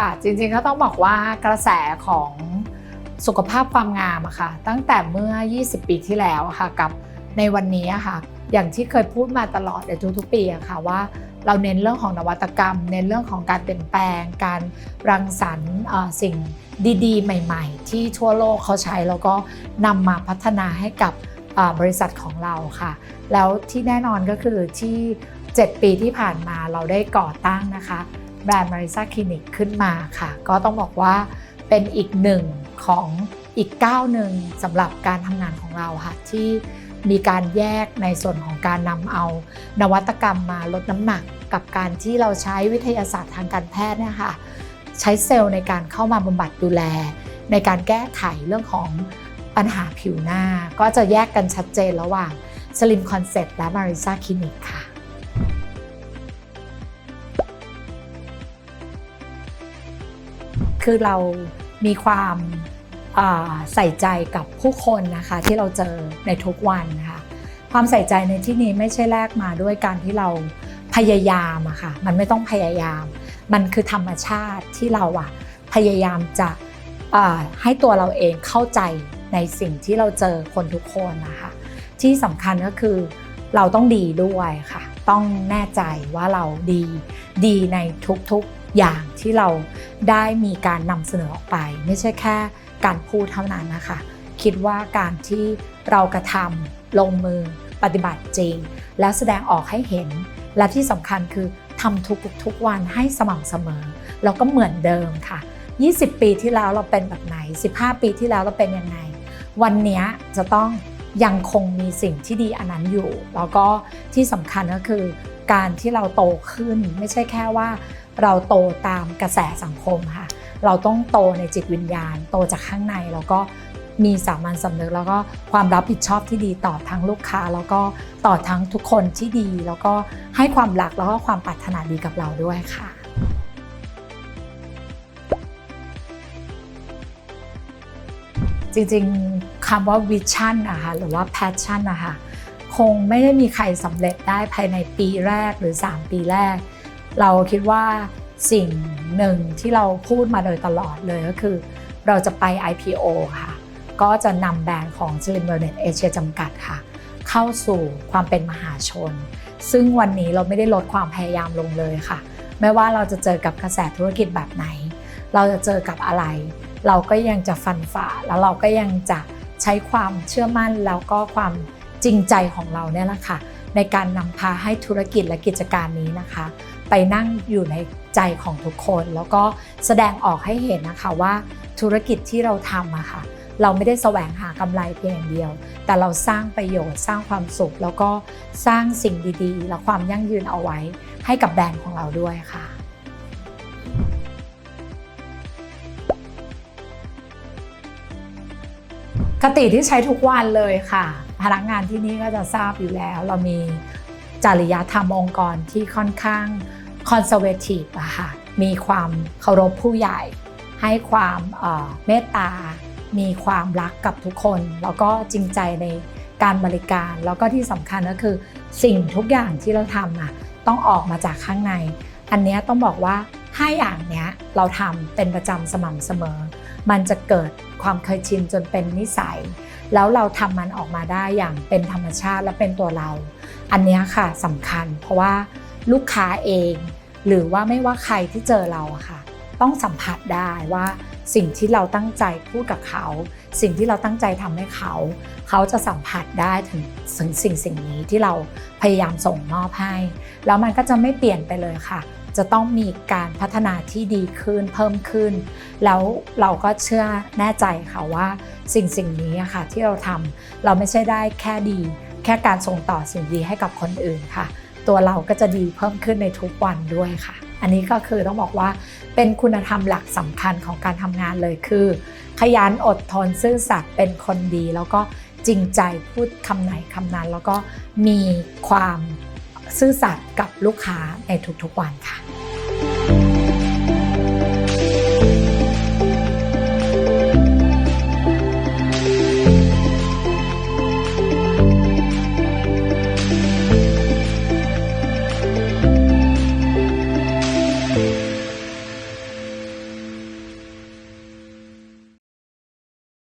ค่ะ จริงๆก็ต้องบอกว่ากระแสของสุขภาพความงามอะค่ะ ตั้งแต่เมื่อ 20 ปีที่แล้วค่ะ กับในวันนี้ค่ะ อย่างที่เคยพูดมาตลอดในทุกๆปีอะค่ะว่าเราเน้นเรื่องของนวัตกรรม เน้นเรื่องของการเปลี่ยนแปลง การรังสรรค์สิ่งดีๆ ใหม่ ๆ ที่ทั่วโลกเขาใช้แล้วก็นำมาพัฒนาให้กับบริษัทของเราค่ะ แล้วที่แน่นอนก็คือที่ 7 ปีที่ผ่านมาเราได้ก่อตั้งนะคะ แบรนด์มาริซาคลินิกขึ้นมาค่ะ ก็ต้องบอกว่าเป็นอีกหนึ่งของอีกก้าวหนึ่งสำหรับการทำงานของเราค่ะที่มีการแยกในส่วนของการนำเอานวัตกรรมมาลดน้ำหนัก กับการที่เราใช้วิทยาศาสตร์ทางการแพทย์เนี่ยค่ะใช้เซลล์ในการเข้ามาบำบัดดูแล ในการแก้ไขเรื่องของปัญหาผิวหน้า ก็จะแยกกันชัดเจนระหว่าง Slim Concept และ Marisa Clinic ค่ะ คือเรามีความใส่ใจกับผู้คนนะคะที่เราเจอในทุกวันนะคะความใส่ใจในที่นี้ไม่ใช่แลกมาด้วยการที่เราพยายามอะค่ะมันไม่ต้องพยายาม มันคือธรรมชาติที่เราอะพยายามจะให้ตัวเราเองเข้าใจในสิ่งที่เราเจอคนทุกคนนะคะที่สำคัญก็คือเราต้องดีด้วยค่ะ ต้องแน่ใจว่าเราดีดีในทุกๆ อย่างที่เราได้มีการนำเสนอออกไป ไม่ใช่แค่การพูดเท่านั้นนะคะ คิดว่าการที่เรากระทำลงมือปฏิบัติจริง แล้วแสดงออกให้เห็น และที่สำคัญคือทำทุกทุกๆวันให้สม่ำเสมอ แล้วก็เหมือนเดิมค่ะ 20 ปีที่แล้วเราเป็นแบบไหน 15 ปีที่แล้วเราเป็นยังไง วันนี้จะต้อง ยังคงมีสิ่งที่ดีอันนั้นอยู่ แล้วก็ที่สำคัญก็คือ การที่เราโตขึ้นไม่ใช่แค่ว่า เราโตตามกระแสสังคมค่ะ เราต้องโตในจิตวิญญาณ โตจากข้างในแล้วก็มีสามัญสำนึกแล้วก็ความรับผิดชอบที่ดีต่อทั้งลูกค้า แล้วก็ต่อทั้งทุกคนที่ดี แล้วก็ให้ความรักแล้วก็ความปรารถนาดีกับเราด้วยค่ะจริงๆ คำว่าวิชั่นนะคะหรือว่าแพชชั่นนะคะคงไม่ได้มีใครสำเร็จได้ภายในปีแรกหรือ 3 ปีแรก เราคิดว่าสิ่งหนึ่งที่เราพูดมาโดยตลอดเลยก็คือ เราจะไป IPO ค่ะ ก็จะนำแบรนด์ของ Slim Wellness Asia จำกัดค่ะ เข้าสู่ความเป็นมหาชน ซึ่งวันนี้เราไม่ได้ลดความพยายามลงเลยค่ะ ไม่ว่าเราจะเจอกับกระแสธุรกิจแบบไหน เราจะเจอกับอะไร เราก็ยังจะฟันฝ่าแล้วเราก็ยังจะ ใช้ความเชื่อมั่นแล้วก็ความจริงใจของเราเนี่ยแหละค่ะในการนำพาให้ธุรกิจและกิจการนี้นะคะ ไปนั่งอยู่ในใจของทุกคน แล้วก็แสดงออกให้เห็นนะคะว่าธุรกิจที่เราทำอะค่ะเราไม่ได้แสวงหากำไรเพียงอย่างเดียว แต่เราสร้างประโยชน์สร้างความสุข แล้วก็สร้างสิ่งดีๆ และความยั่งยืนเอาไว้ให้กับแบรนด์ของเราด้วยค่ะ คติที่ใช้ทุกวันเลยค่ะ พนักงานที่นี่ก็จะทราบอยู่แล้ว เรามีจริยธรรมองค์กรที่ค่อนข้างคอนเซอร์เวทีฟอะค่ะ มีความเคารพผู้ใหญ่ ให้ความเมตตา มีความรักกับทุกคน แล้วก็จริงใจในการบริการ แล้วก็ที่สำคัญก็คือสิ่งทุกอย่างที่เราทำอะต้องออกมาจากข้างใน อันนี้ต้องบอกว่าห้าอย่างเนี้ยเราทำเป็นประจำสม่ำเสมอ มันจะเกิดความเคยชินจนเป็นนิสัย แล้วเราทำมันออกมาได้อย่างเป็นธรรมชาติและเป็นตัวเรา อันนี้ค่ะสำคัญ เพราะว่าลูกค้าเอง หรือว่าไม่ว่าใครที่เจอเราอะค่ะ ต้องสัมผัสได้ว่าสิ่งที่เราตั้งใจพูดกับเขา สิ่งที่เราตั้งใจทำให้เขา เขาจะสัมผัสได้ถึงสิ่งสิ่งสิ่งนี้ที่เราพยายามส่งมอบให้ แล้วมันก็จะไม่เปลี่ยนไปเลยค่ะ จะต้องมีการพัฒนาที่ดีขึ้นเพิ่มขึ้น แล้วเราก็เชื่อแน่ใจค่ะว่าสิ่งสิ่งนี้ค่ะที่เราทำเราไม่ใช่ได้แค่ดี แค่การส่งต่อสิ่งดีให้กับคนอื่นค่ะ ตัวเราก็จะดีเพิ่มขึ้นในทุกวันด้วยค่ะ อันนี้ก็คือต้องบอกว่าเป็นคุณธรรมหลักสำคัญของการทำงานเลยคือ ขยันอดทนซื่อสัตย์เป็นคนดี แล้วก็จริงใจพูดคำไหนคำนั้น แล้วก็มีความ ซื่อสัตย์กับลูกค้าในทุกๆวันค่ะ